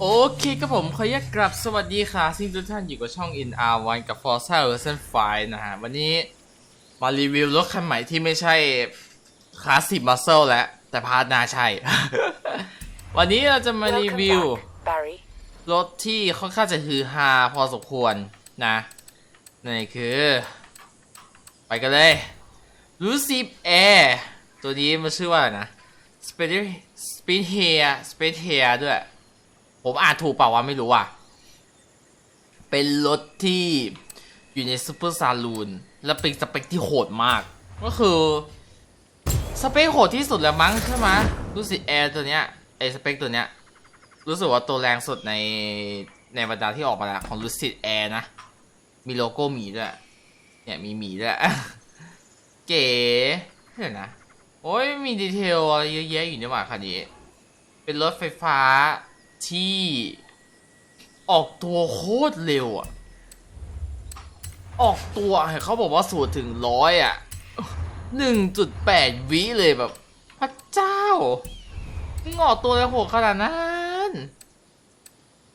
โอเคครับผมขออนุญาตกลับสวัสดีค่ะซิ่งทุกท่านอยู่กับช่อง NR1 กับ Forza Horizon 5นะฮะ วันนี้มารีวิวรถคันใหม่ที่ไม่ใช่คลาสสิกมัสเซลแล้ว แต่พาร์ทหนาใช่ วันนี้เราจะมารีวิว Welcome back, Barry. รถที่ค่อนข้างจะฮือฮาพอสมควรนะนั่นคือ ไปกันเลย Lucid Air ตัวนี้มันชื่อว่าอะไรนะ Speed Speed Hair Speed Hair ด้วย ผมอ่านถูกเปล่าวะไม่รู้อะ เป็นรถที่อยู่ในซูเปอร์ซาลูนและเป็นสเปคที่โหดมาก ก็คือสเปคโหดที่สุดแล้วมั้งใช่ไหมรู้สึกแอร์ตัวเนี้ยไอสเปคตัวเนี้ยรู้สึกว่าตัวแรงสุดในในบรรดาที่ออกมาแล้วของ Lucid Air นะ มีโลโก้หมีด้วย เนี่ยมีหมีด้วย เก๋เห็นนะ โอ้ยมีดีเทลอะไรเยอะแยะอยู่ในหว่าคันนี้ เป็นรถไฟฟ้า ที่ออกตัวโคตรเร็วอะออกตัวเขาบอกว่าสูตรถึงร้อยอะหนึ่งจุดแปดวิเลยแบบ พระเจ้างออกตัวแล้วโหดขนาดนั้น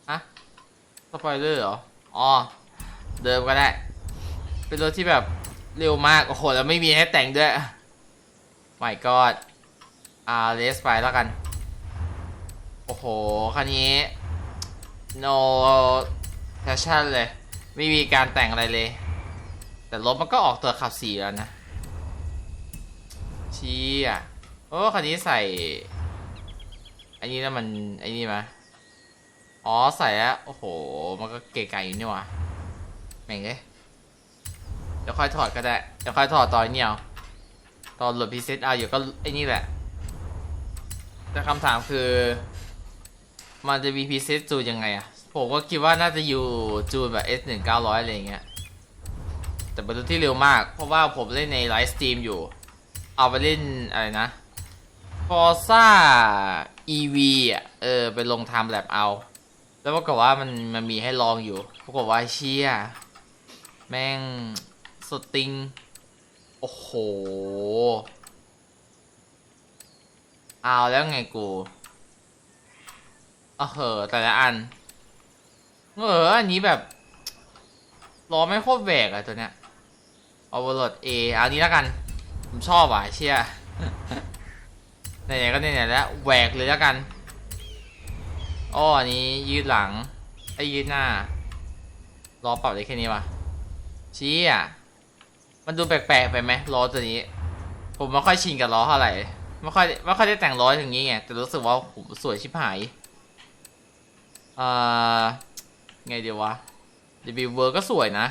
อะสปอยเลอร์เหรอ อ๋อ เดิมก็ได้ เป็นรถที่แบบเร็วมาก โอ้โห แล้วไม่มีให้แต่งด้วยไม่กอดอ่าเลสไปแล้วกัน โอ้โห คันนี้ no passion เลย ไม่มีการแต่งอะไรเลย แต่รถมันก็ออกตัวขับสีแล้วนะ ชี้อะโอ้คันนี้ใส่ อันนี้แล้วมันอ้นี่มาอ๋อ ใส่แล้ว โอ้โห มันก็เก๋ไก่อยู่นี่วะแม่งเลยเดี๋ยวค่อยถอดก็ได้ เดี๋ยวค่อยถอดตอนเนี้เอาตอนหลดพีเซตเอาอยู่ก็ไอ้นี่แหละ แต่คำถามคือ มันจะมีพีเซตจูนยังไงอะผมก็คิดว่าน่าจะอยู่จูนแบบ S 1 9 0 0 อะไรอย่างเงี้ย แต่เป็นตัวที่เร็วมาก เพราะว่าผมเล่นในไลฟ์สตรีมอยู่ เอาไปเล่นอะไรนะ Forza EV อะ เออ ไปลงทำแลบเอา แล้วปรากฏว่ามันมันมีให้ลองอยู่ ปรากฏว่าเชี่ย แม่งสติง โอ้โห เอาแล้วไงกู เออเหอแต่ละอัน เอออันนี้แบบล้อไม่โคตรแหวกอะตัวเนี้ยเอาวอลดเอเอานี้แล้วกัน ผมชอบอะเชี่ยไหนๆก็ไหนๆแล้วแหวกเลยแล้วกันอ้ออันนี้ยืดหลังไอ้ยยืดหน้า รอปรับได้แค่นี้วะชี้อะ มันดูแปลกๆไปไหมล้อตัวนี้ ผมไม่ค่อยชินกับล้อเท่าไหร่ไม่ค่อยไม่ค่อยได้แต่งล้ออย่างนี้ไงแต่รู้สึกว่าผมสวยชิบหาย อ่าไงเดียววะรีวิวเวอร์ก็สวยนะ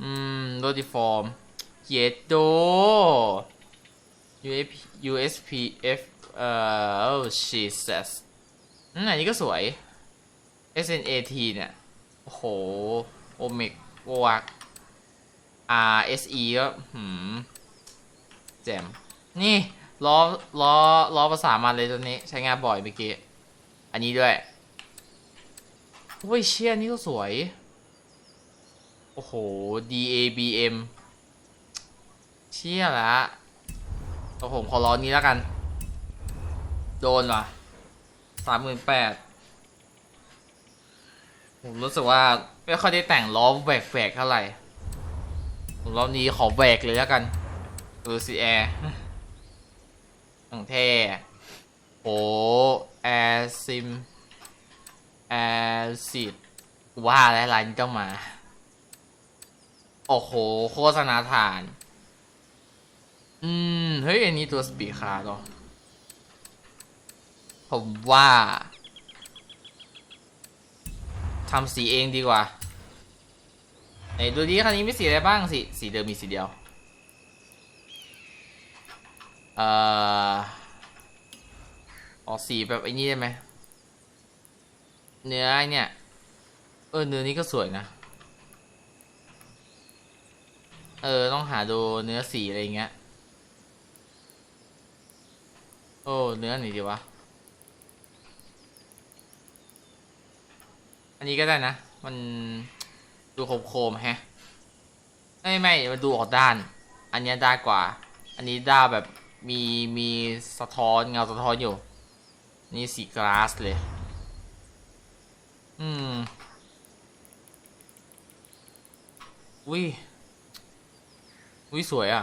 อืมโรดิฟอร์มเยดโด USP USPF เอ่อ oh Jesus อันนี้ก็สวย SNAT เนี่ย โอ้โห โอเมกวก RSE ก็หืมแจ่มนี่ ล้อ ล้อ ล้อภาษามาเลยตัวนี้ ใช้งานบ่อยเมื่อกี้ อันนี้ด้วย โอ้ยเชี่ยนี่ก็สวย โอ้โห DABM เชี่ยละตัวผมขอร้อนนี้แล้วกัน โดนว่ะสามหมื่นแปดผมรู้สึกว่า ไม่ค่อยได้แต่งล้อแหวกๆเท่าไหร่ผมรอบนี้ขอแหวกเลยแล้วกันดูสิแอร์ตั้งเท่โอ้แอร์ซิม แอร์ซีดว่าแล้วลานี้ต้องมา โอ้โห โฆษณาฐาน อืม เฮ้ย อันนี้ตัวสปีคาร์เหรอผมว่าทำสีเองดีกว่าไหนดูดิคันนี้มีสีอะไรบ้างสีสีเดิมมีสีเดียว เอ่อออกสีแบบไอ้นี่ได้ไหม เนื้อไอเนี่ย เออเนื้อนี้ก็สวยนะ เออ ต้องหาดูเนื้อสีอะไรเงี้ย โอ้ เนื้อไหนดีวะ อันนี้ก็ได้นะ มันดูโคมๆแฮะ ไม่ไม่มันดูออกด้าน อันนี้ด้านกว่า อันนี้ด้านแบบมีมีสะท้อนเงาสะท้อนอยู่ นี่สีกลาสเลย อืม อุ้ย อุ้ย สวยอะ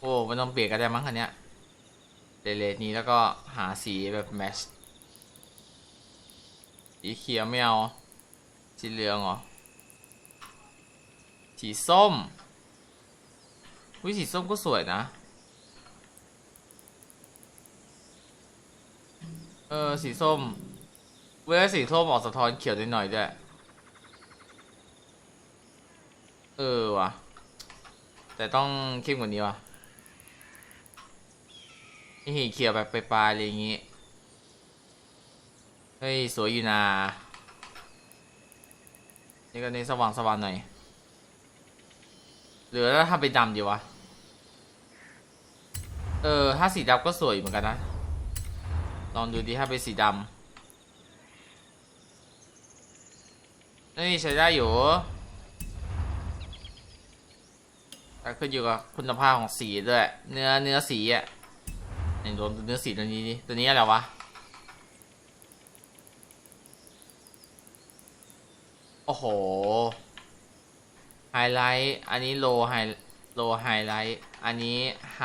โอ้มันต้องเปลี่ยนกันได้มั้งคันเนี้ยเลเลนี้แล้วก็หาสีแบบแมชสีเขียวไม่เอา สีเหลืองเหรอ สีส้มอุ้ยสีส้มก็สวยนะ เออ สีส้ม เวลาสีส้มออกสะท้อนเขียวนิดหน่อยด้วย เออว่ะ แต่ต้องเข้มกว่านี้ว่ะนี่เขียวแบบไปปลายอะไรอย่างงี้ เฮ้ย สวยอยู่นา นี่ก็นี่สว่างสว่างหน่อยหรือถ้าเป็นดำดีวะ เออ ถ้าสีดำก็สวยเหมือนกันนะ ลองดูดิถ้าเป็นสีดำ นี่ใช้ได้อยู่แต่ขึ้นอยู่กับคุณภาพของสีด้วย เนื้อเนื้อสีอะไหนลองดูเนื้อสีตัวนี้ดิตัวนี้อะไรวะโอ้โห ไฮไลท์ อันนี้โลไฮโลไฮไลท์ อันนี้ไฮ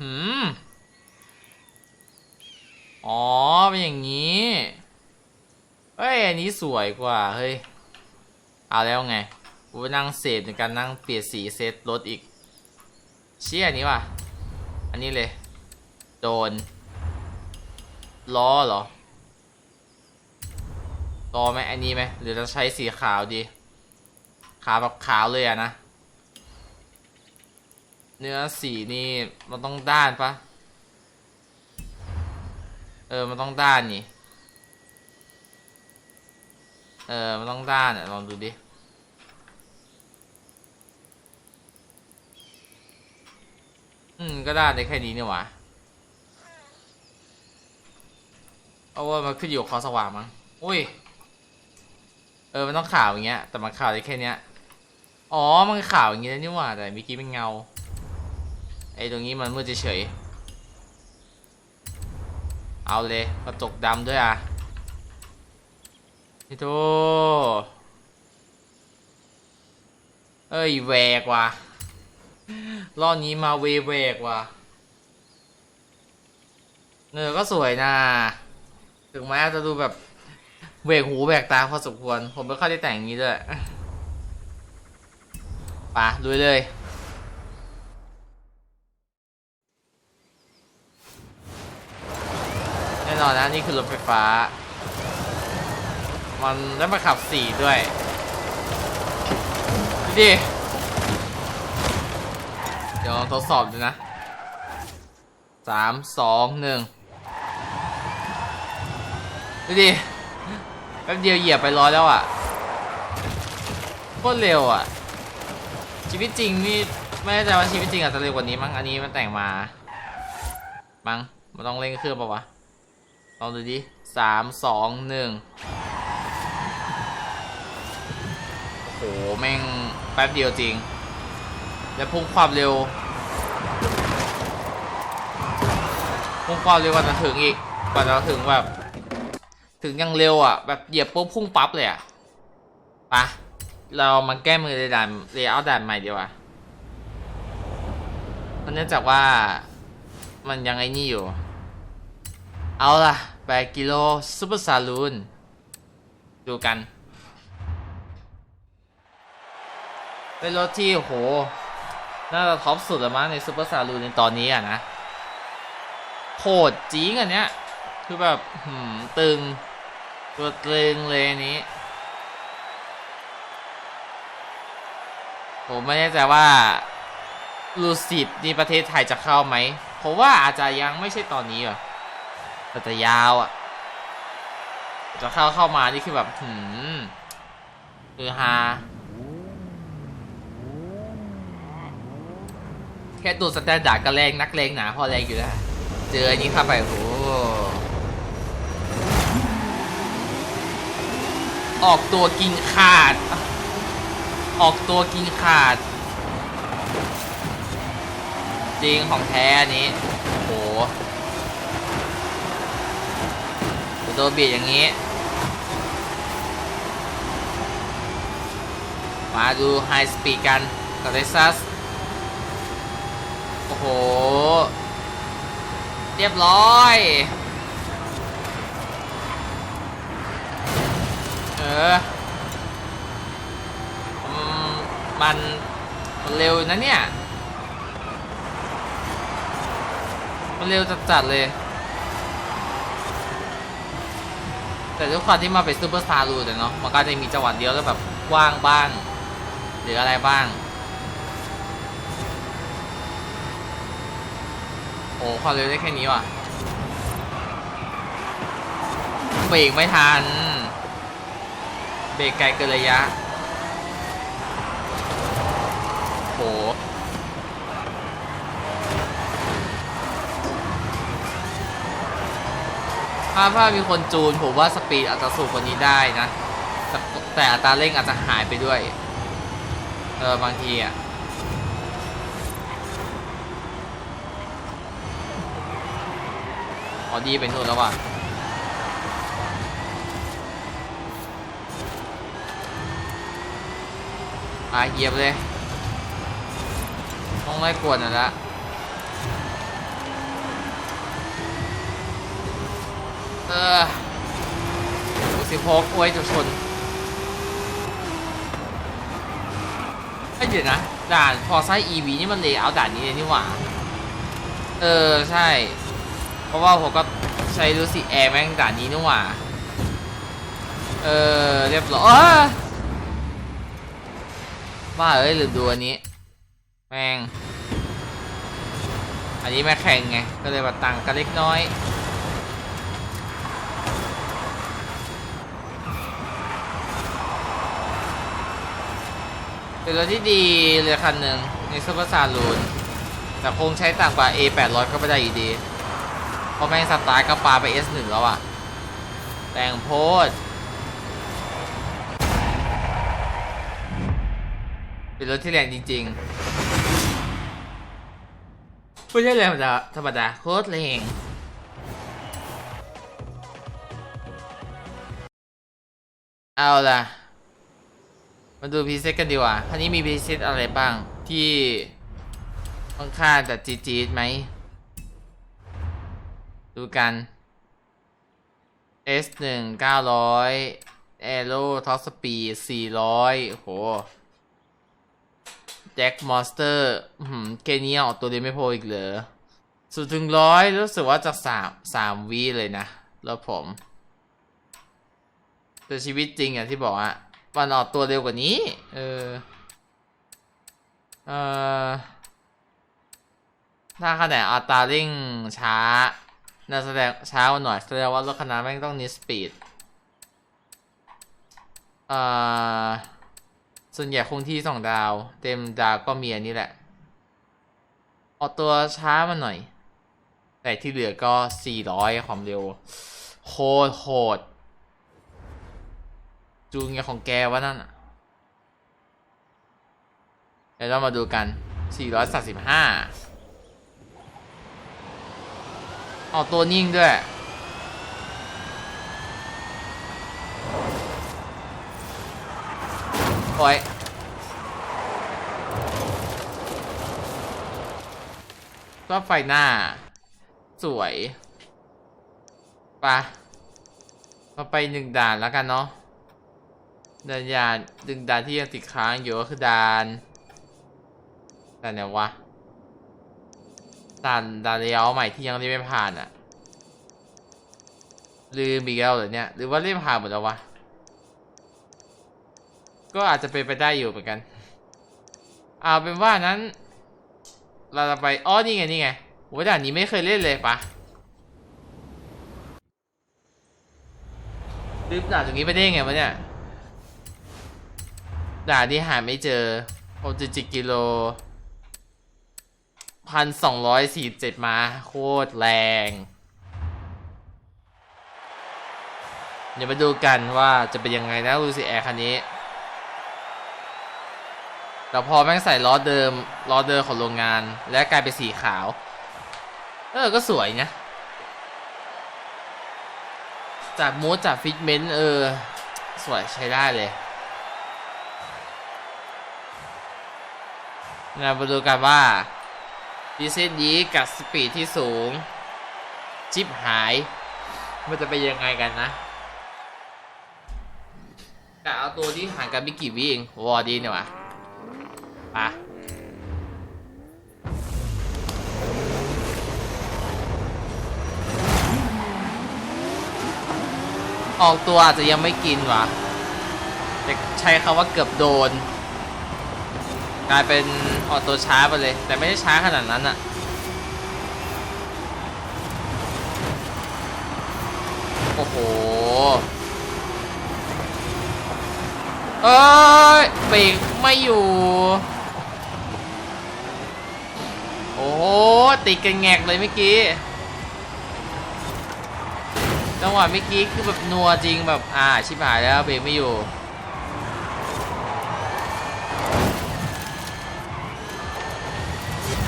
หืม อ๋อ เป็นอย่างนี้ เฮ้ย อันนี้สวยกว่า เฮ้ย เอาแล้วไง กูนั่งเสพในการนั่งเปลี่ยนสีเซตรถอีก เชี่ยอันนี้ว่ะ อันนี้เลย โดน ล้อเหรอล้อไหมอันนี้ไหมหรือจะใช้สีขาวดี ขาวแบบขาวเลยอะนะ เนื้อสีนี่มันต้องด้านปะเออ มันต้องด้านนี่ เออ มันต้องด้านอะลองดูดิ อืม ก็ด้านได้แค่นี้นี่หว่าเอาว่ามันขึ้นอยู่กับความสว่างมั้ง อุ้ย เออ มันต้องขาวอย่างเงี้ย แต่มันขาวได้แค่เนี้ย อ๋อ มันขาวอย่างเงี้ยนี่หว่า แต่เมื่อกี้เป็นเงา ไอ้ตรงนี้มันมืดเฉย เอาเลยกระจกดำด้วยอะ นี่โตเอ้ยแหวกว่ะรอบนี้มาเวแหวกว่ะเนอก็สวยนะ ถึงแม้จะดูแบบแหวกหูแวกตาพอสมควร ผมไม่ค่อยได้แต่งอย่างนี้ด้วยปะลุยเลย แน่นอนนะ นี่คือรถไฟฟ้า มันได้มาขับสี่ด้วยดูดิเดี๋ยวลองทดสอบดูนะสามสองหนึ่งดูดิแป๊บเดียวเหยียบไปร้อยแล้วอะโคตรเร็วอะ ชีวิตจริงนี่ไม่แน่ใจว่าชีวิตจริงอาจจะเร็วกว่านี้มั้งอันนี้มันแต่งมา มั้งมันต้องเร่งเครื่องปะวะลองดูดิสามสองหนึ่งโอ้โหแม่งแป๊บเดียวจริง แล้วพุ่งความเร็ว พุ่งความเร็วกว่าจะถึงอีกกว่าจะถึงแบบ ถึงยังเร็วอะ แบบเหยียบปุ๊บพุ่งปั๊บเลยอะปะเรามาแก้มือในด่านเรเอาด่านใหม่ดีกว่าเพราะเนื่องจากว่ามันยังไอ้นี่อยู่ เอาล่ะ8กิโลซูเปอร์ซาลูน ดูกัน เป็นรถที่โห น่าจะท็อปสุดล้วมั้งในซูเปอร์ซาลูนในตอนนี้อะนะโคตรจริงอันเนี้ย คือแบบหืมตึง ตัวตึงเลยนนี้ผมไม่แน่ใจว่าลูซิดนี่ประเทศไทยจะเข้าไหมผมว่าอาจจะยังไม่ใช่ตอนนี้อะแต่จะยาวอะ จะเข้าเข้ามานี่คือแบบหืมคือฮา แค่ตัวสแตนดาร์ดก็แรงนักเลงหนาพอแรงอยู่แล้วเจออันนี้เข้าไปโอ้โหออกตัวกินขาด ออกตัวกินขาด จริงของแท้อันนี้ โอ้โหดนเบียดอย่างนี้ มาดูไฮสปีดกันกับเ e ซัส โห เรียบร้อย เออมันมันเร็วนะเนี่ย มันเร็วจัดๆเลย แต่ด้วยความที่มาเป็นซูเปอร์สตาร์รูดเนาะ มันก็จะมีจังหวะเดียวแล้วแบบว่างบ้าง หรืออะไรบ้าง โอ้ความเร็วได้แค่นี้ว่ะเบรกไม่ทัน เบรกไกลเกินระยะโหถ้าถ้ามีคนจูนผมว่าสปีดอาจจะสูงกว่านี้ได้นะ แต่แต่อัตราเร่งอาจจะหายไปด้วย เออบางทีอะ ออ ดีเป็นนู่นแล้วว่ะอาเหยียบเลย ต้องไม่กวนอะละเออสิบหกโอ้ยจะชนไม่เดี๋ยวนะ ด่านพอไซ EV นี่มันเลยเอาด่านนี้เลยนี่หว่า เออ ใช่ เพราะว่าผมก็ใช้ดูสิแอร์แม่งด่านนี้นี่หว่า เออเรียบร้อยบ้าเอ้ยลืมดูอันนี้ แม่ง อันนี้แม่แข่งไง ก็เลยมาตังกันเล็กน้อยเป็นรถที่ดีเลยคันหนึ่งในซูเปอร์ซาลูนแต่คงใช้ต่างกว่า A 8 0 0 ก็ไม่ได้อยู่ดี ราะแม่งสตาร์ก็ปาไป S 1 แล้วอะแต่งโพสเป็นรถที่แรงจริงๆไม่ใช่แรงธรรมดาธรรมดาโคตรแรงเอาล่ะ มาดูพีเซตกันดีกว่าคันนี้มีพีเซตอะไรบ้างที่ค่อนข้างจะจี๊ดๆไหม ดูกัน S 1 900 Aero Top Speed 400โอ้โห Jack Monster อื้อหืมเกนี้ออกตัวเดียวไม่พออีกเหรอสุดถึงร้อยรู้สึกว่าจะสามสามวิเลยนะ แล้วผมแต่ชีวิตจริงอะที่บอกอะมันออกตัวเร็วกว่านี้ เออ เออถ้าขนาดอัตราเร่งช้า น่าแสดงช้าหน่อยแสดงว่ารถคันนั้นแม่งต้องนิสปีดเอ่อส่วนใหญ่คงที่สองดาว เต็มดาวก็มีอันนี้แหละ ออกตัวช้ามาหน่อย แต่ที่เหลือก็ 400 ความเร็ว โคตรโหด จูงไงของแกวะนั่นอะเดี๋ยวเรามาดูกัน 435 เอาตัวนิ่งด้วย โอ้ยก็ไฟหน้า สวยปะเราไปหนึ่งด่านแล้วกันเนาะด่านยานดึงด่านที่ยังติดค้างอยู่ก็คือด่านด่านไหนวะ ด่านด่านเลี้ยวใหม่ที่ยังเล่นไม่ผ่านอะลืมอีกแล้วเหรอเนี่ย หรือว่าเล่นผ่านหมดแล้ววะ ก็อาจจะเป็นไปได้อยู่เหมือนกัน เอาเป็นว่านั้น เราจะไปอ๋อนี่ไงนี่ไงโหด่านนี้ไม่เคยเล่นเลยปะลืมด่านตรงนี้ไปได้ไงวะเนี่ยด่านที่หาไม่เจอโอจิจิกิโล พันสองร้อยสี่เจ็ดมาโคตรแรง เดี๋ยวมาดูกันว่าจะเป็นยังไงนะลูซิแอร์คันนี้แต่พอแม่งใส่ล้อเดิมล้อเดิมของโรงงาน และกลายเป็นสีขาว เออ ก็สวยนะ จากมูดจากฟิตเมนต์เออ สวยใช้ได้เลยเรามาดูกันว่า ดีเซนนี้กับสปีดที่สูง จิบหาย มันจะเป็นยังไงกันนะแต่เอาตัวที่ห่างกันไม่กี่วิเองวอร์ดีเนี่ยวะไปะออกตัวอาจจะยังไม่กินวะแต่ใช้คำว่าเกือบโดน กลายเป็นออกตัวช้าไปเลย แต่ไม่ได้ช้าขนาดนั้นอะโอ้โหเอ้ยเบรกไม่อยู่ โอ้โหติดกันแงกเลยเมื่อกี้จังหวะเมื่อกี้คือแบบนัวจริงแบบอ่าชิบหายแล้วเบรกไม่อยู่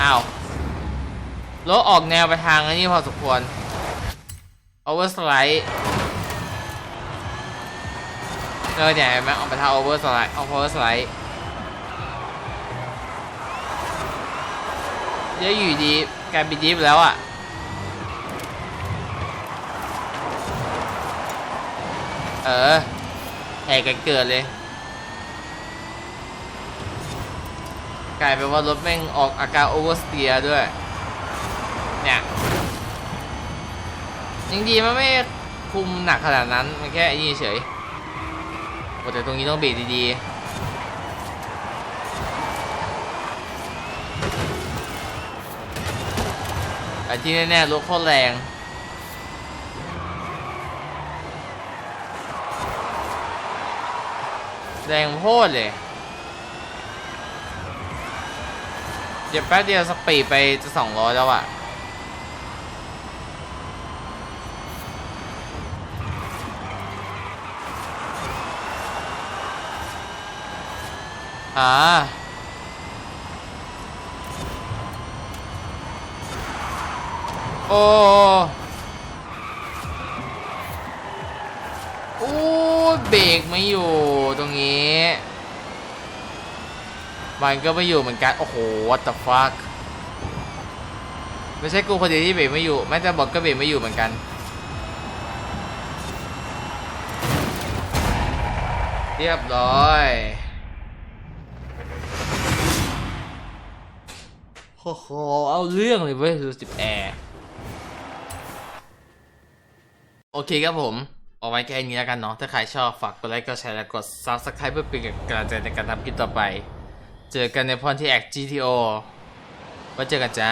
อ้าวรถออกแนวไปทางนี้พอสมควรโอเวอร์สไลด์เออเนี่ยเห็นไหมออกไปทางโอเวอร์สไลด์โอเวอร์สไลด์เดี๋ยวอยู่ดีกลายเป็นดิฟแล้วอะเออแหกกันเกิดเลย กลายเป็นว่ารถแม่งออกอาการโอเวอร์สเตียด้วย เนี่ยจริงๆมันไม่คุมหนักขนาดนั้น มันแค่ไอ้นี่เฉยโอแต่ตรงนี้ต้องเบรกดีๆแต่ที่แน่ๆรถโคตรแรงแรงโพดเลย เดี๋ยวแป๊บเดียวสปีดไปจะสองร้อยแล้วอะอ่าโอ้โอ้เบรกไม่อยู่ตรงนี้ มันก็ไม่อยู่เหมือนกัน โอ้โห what the fuck ไม่ใช่กูคนเดียวที่เบรกไม่อยู่ แม้แต่บอกก็เบรกไม่อยู่เหมือนกัน เรียบร้อยโอ้โห เอาเรื่องเลยเว้ยดูสิบแอร์โอเคครับผม เอาไว้แค่นี้แล้วกันเนาะ ถ้าใครชอบฝากกดไลค์ กดแชร์ และกด Subscribe เพื่อเป็นกำลังใจในการทำคลิปต่อไป เจอกันในพรที่แอค GTO ไว้เจอกันจ้า